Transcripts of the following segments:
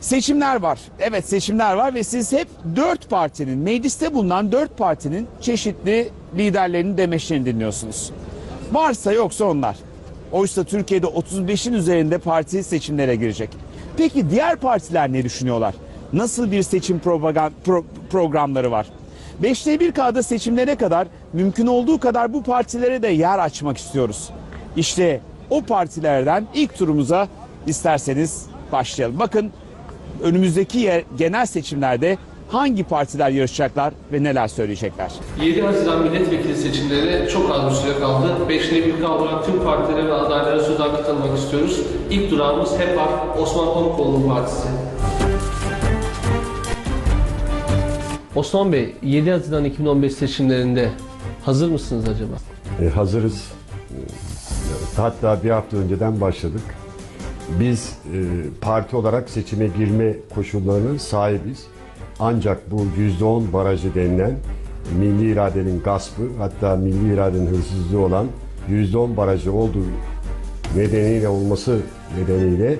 Seçimler var. Evet seçimler var ve siz hep dört partinin, mecliste bulunan dört partinin çeşitli liderlerinin demeçlerini dinliyorsunuz. Varsa yoksa onlar. Oysa Türkiye'de 35'in üzerinde parti seçimlere girecek. Peki diğer partiler ne düşünüyorlar? Nasıl bir seçim propagan- pro- programları var? 5'te 1K'da seçimlere kadar mümkün olduğu kadar bu partilere de yer açmak istiyoruz. İşte o partilerden ilk turumuza isterseniz başlayalım. Bakın önümüzdeki yer- genel seçimlerde hangi partiler yarışacaklar ve neler söyleyecekler? 7 Haziran milletvekili seçimlerine çok az bir süre kaldı. 5'te bir kavrayan tüm partilere ve adaylara söz hakkı tanımak istiyoruz. İlk durağımız HEPAR, Osman Pamukoğlu'nun partisi. Osman Bey, 7 Haziran 2015 seçimlerinde hazır mısınız acaba? E, hazırız. E, Hatta bir hafta önceden başladık. Biz e, parti olarak seçime girme koşullarının sahibiz. Ancak bu %10 barajı denilen milli iradenin gaspı hatta milli iradenin hırsızlığı olan %10 barajı olduğu nedeniyle olması nedeniyle e,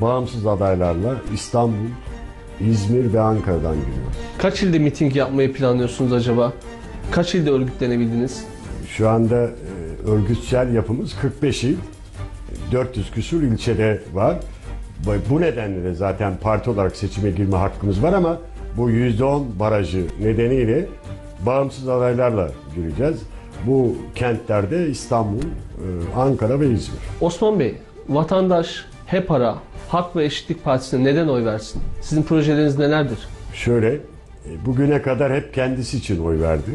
bağımsız adaylarla İstanbul, İzmir ve Ankara'dan giriyoruz. Kaç ilde miting yapmayı planlıyorsunuz acaba? Kaç ilde örgütlenebildiniz? Şu anda e, örgütsel yapımız 45 il, 400 küsur ilçede var. Bu- nedenle de zaten parti olarak seçime girme hakkımız var ama bu %10 barajı nedeniyle bağımsız adaylarla gireceğiz. Bu kentlerde İstanbul, e, Ankara ve İzmir. Osman Bey, vatandaş HEPAR'a, Hak ve Eşitlik Partisi'ne neden oy versin? Sizin projeleriniz nelerdir? Şöyle, e, bugüne kadar hep kendisi için oy verdi.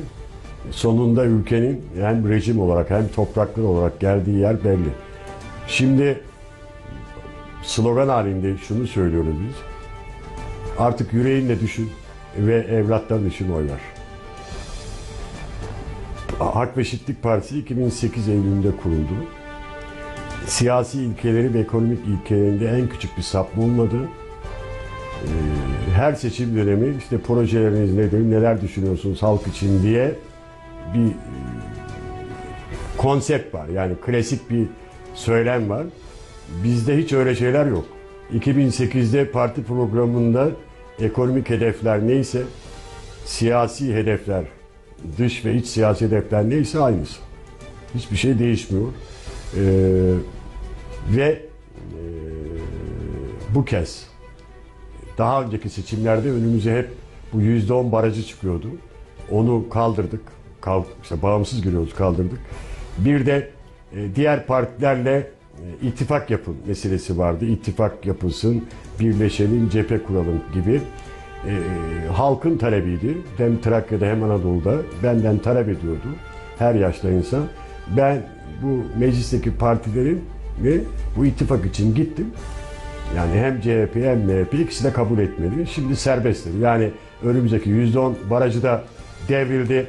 Sonunda ülkenin hem rejim olarak hem topraklar olarak geldiği yer belli. Şimdi slogan halinde şunu söylüyoruz biz. Artık yüreğinle düşün ve evlatların için oy ver. Hak ve Eşitlik Partisi 2008 Eylül'ünde kuruldu. Siyasi ilkeleri ve ekonomik ilkelerinde en küçük bir sapma olmadı her seçim dönemi işte projeleriniz nedir, neler düşünüyorsunuz halk için diye bir e, konsept var. Yani klasik bir söylem var. Bizde hiç öyle şeyler yok. 2008'de parti programında ekonomik hedefler neyse, siyasi hedefler, dış ve iç siyasi hedefler neyse aynısı. Hiçbir şey değişmiyor. Ee, ve e, bu kez daha önceki seçimlerde önümüze hep bu %10 barajı çıkıyordu. Onu kaldırdık. Kal, işte bağımsız giriyoruz kaldırdık. Bir de diğer partilerle e, ittifak yapın meselesi vardı. İttifak yapılsın, birleşelim, cephe kuralım gibi. E, halkın talebiydi. Hem Trakya'da hem Anadolu'da benden talep ediyordu. Her yaşta insan. Ben bu meclisteki partilerin ve bu ittifak için gittim. Yani hem CHP hem MHP ikisi de kabul etmedi. Şimdi serbesttir. Yani önümüzdeki %10 barajı da devrildi.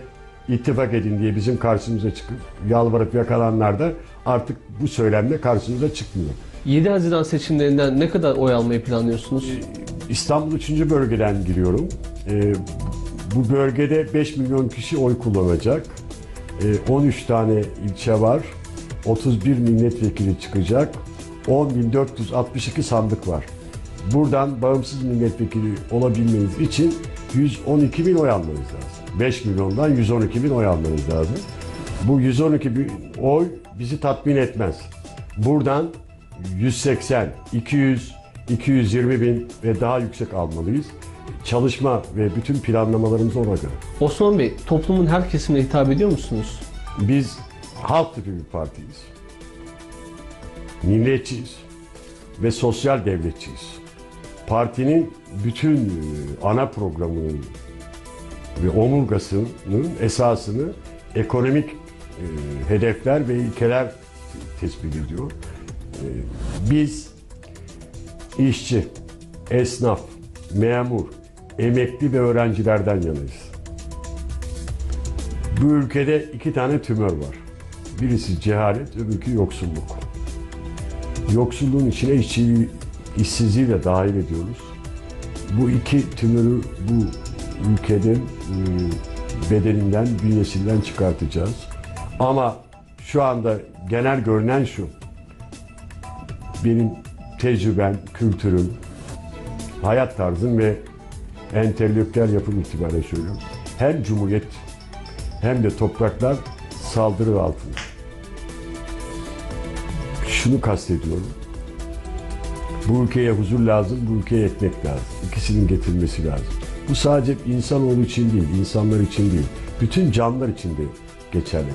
İttifak edin diye bizim karşımıza çıkıp yalvarıp yakalanlar da artık bu söylemle karşımıza çıkmıyor. 7 Haziran seçimlerinden ne kadar oy almayı planlıyorsunuz? İstanbul 3. bölgeden giriyorum. Ee, bu bölgede 5 milyon kişi oy kullanacak. Ee, 13 tane ilçe var. 31 milletvekili çıkacak. 10.462 sandık var. Buradan bağımsız milletvekili olabilmeniz için 112 bin oy almanız lazım. 5 milyondan 112 bin oy almanız lazım. Bu 112 bin oy bizi tatmin etmez. Buradan 180, 200, 220 bin ve daha yüksek almalıyız. Çalışma ve bütün planlamalarımız ona göre. Osman Bey, toplumun her kesimine hitap ediyor musunuz? Biz halk tipi bir partiyiz. Milliyetçiyiz ve sosyal devletçiyiz. Partinin bütün e, ana programının ve omurgasının esasını ekonomik e, hedefler ve ilkeler tespit ediyor. E, Biz işçi, esnaf, memur, emekli ve öğrencilerden yanayız. Bu ülkede iki tane tümör var. Birisi cehalet, öbürkü yoksulluk. Yoksulluğun içine işçiliği, işsizliği de dahil ediyoruz. Bu iki tümörü bu ülkenin e, bedeninden, bünyesinden çıkartacağız. Ama şu anda genel görünen şu. Benim tecrübem, kültürüm, hayat tarzım ve entelektüel yapım itibariyle söylüyorum. Hem Cumhuriyet hem de topraklar saldırı altında. Şunu kastediyorum. Bu ülkeye huzur lazım, bu ülkeye ekmek lazım. İkisinin getirilmesi lazım. Bu sadece insanoğlu için değil, insanlar için değil. Bütün canlılar için de geçerli.